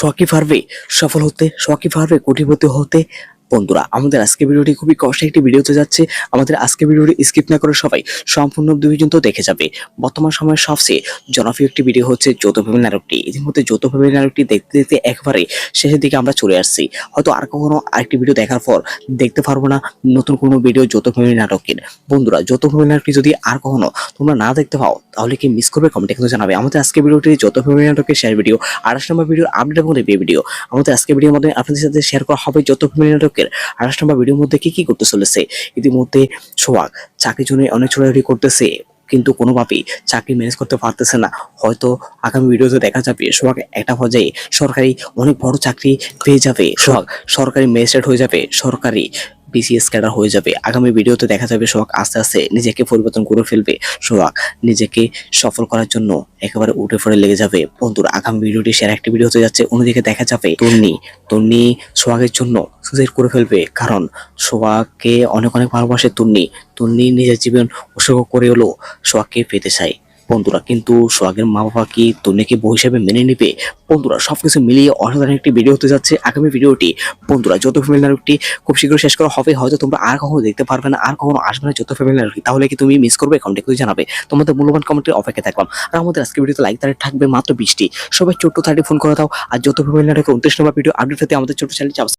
শখই পারবে সফল হতে শখি পারবে কোটিপতি হতে বন্ধুরা, আমাদের আজকে ভিডিওটি খুবই কষ্ট একটি ভিডিওতে যাচ্ছে। আমাদের আজকে ভিডিওটি স্কিপ না করে সবাই সম্পূর্ণ দুই পর্যন্ত দেখে যাবে। বর্তমান সময়ের সবচেয়ে জনপ্রিয় একটি ভিডিও হচ্ছে যৌথ ফ্যামিলি নাটকটি। ইতিমধ্যে যৌথ নাটকটি দেখতে দেখতে একবারে শেষের দিকে আমরা চলে আসছি। হয়তো আর কখনো আরেকটি ভিডিও দেখার পর দেখতে পারব না নতুন কোনো ভিডিও যৌথ ফ্যামিলি নাটকের। বন্ধুরা, যৌথ ফ্যামিলি নাটকটি যদি আর কখনো তোমরা না দেখতে পাও, তাহলে কি মিস করবে? কমেন্টে কিন্তু জানাবে। আমাদের আজকে ভিডিওটি যৌথ ফ্যামিলি নাটকের শেয়ার ভিডিও আঠাশ নম্বর ভিডিওর আপডেট এবং রিভিউ ভিডিও আমাদের আজকে ভিডিওর মধ্যে আপনাদের সাথে শেয়ার করা হবে যৌথ ফ্যামিলি নাটকের আঠাশ নম্বর ভিডিওর মধ্যে কি কি করতে চলেছে। ইতিমধ্যে সোহাগ চাকরির জন্য অনেক ছোটাছুটি করতেছে, কিন্তু কোনোভাবেই চাকরি ম্যানেজ করতে পারতেছে না। হয়তো আগামী ভিডিওতে দেখা যাবে সোহাগ একটা পর্যায়ে সরকারি অনেক বড় চাকরি পেয়ে যাবে। সোহাগ সরকারি ম্যাজিস্ট্রেট হয়ে যাবে, সরকারি বিসিএস ক্যাডার হয়ে যাবে। আগামী ভিডিওতে দেখা যাবে সোহাগ আস্তে আস্তে নিজেকে পরিবর্তন করে ফেলবে। সোহাগ নিজেকে সফল করার জন্য একেবারে উঠে পড়ে লেগে যাবে। বন্ধুর, আগামী ভিডিওটি শেয়ার একটি ভিডিও হতে যাচ্ছে, অন্যদিকে দেখা যাবে তন্নি। তন্নি সোহাগের জন্য সুসাইড করে ফেলবে, কারণ সোহাগকে অনেক অনেক ভালোবাসে তন্নি। তন্নি নিজের জীবন উৎসর্গ করে হলো সোহাগকে পেতে চায়। বন্ধুরা, কিন্তু সোহাগের মা বাবা কি তন্নিকে বউ হিসেবে মেনে নিবে? বন্ধুরা, সবকিছু মিলিয়ে অসাধারণ একটি ভিডিও হতে যাচ্ছে আগামী ভিডিওটি বন্ধুরা, যত ফ্যামিলি নাটকটি খুব শীঘ্র শেষ করা হবে, হয়তো তোমরা আর কখনো দেখতে পারবে না, আর কখনো আসবে না যত ফ্যামিলি নাটকটি তাহলে কি তুমি মিস করবে? কমেন্টে করে জানাবে। তোমাদের মূল্যবান কমেন্টের অপেক্ষা থাকলাম। আর আমাদের আজকে ভিডিওতে লাইক তারে থাকবে মাত্র বৃষ্টি সবাই ছোট্ট থার্টি ফোন করে দাও। আর যত ফ্যামিলি নাটকের উনত্রিশ নম্বর ভিডিও আপডেট পেতে আমাদের ছোট চ্যানেল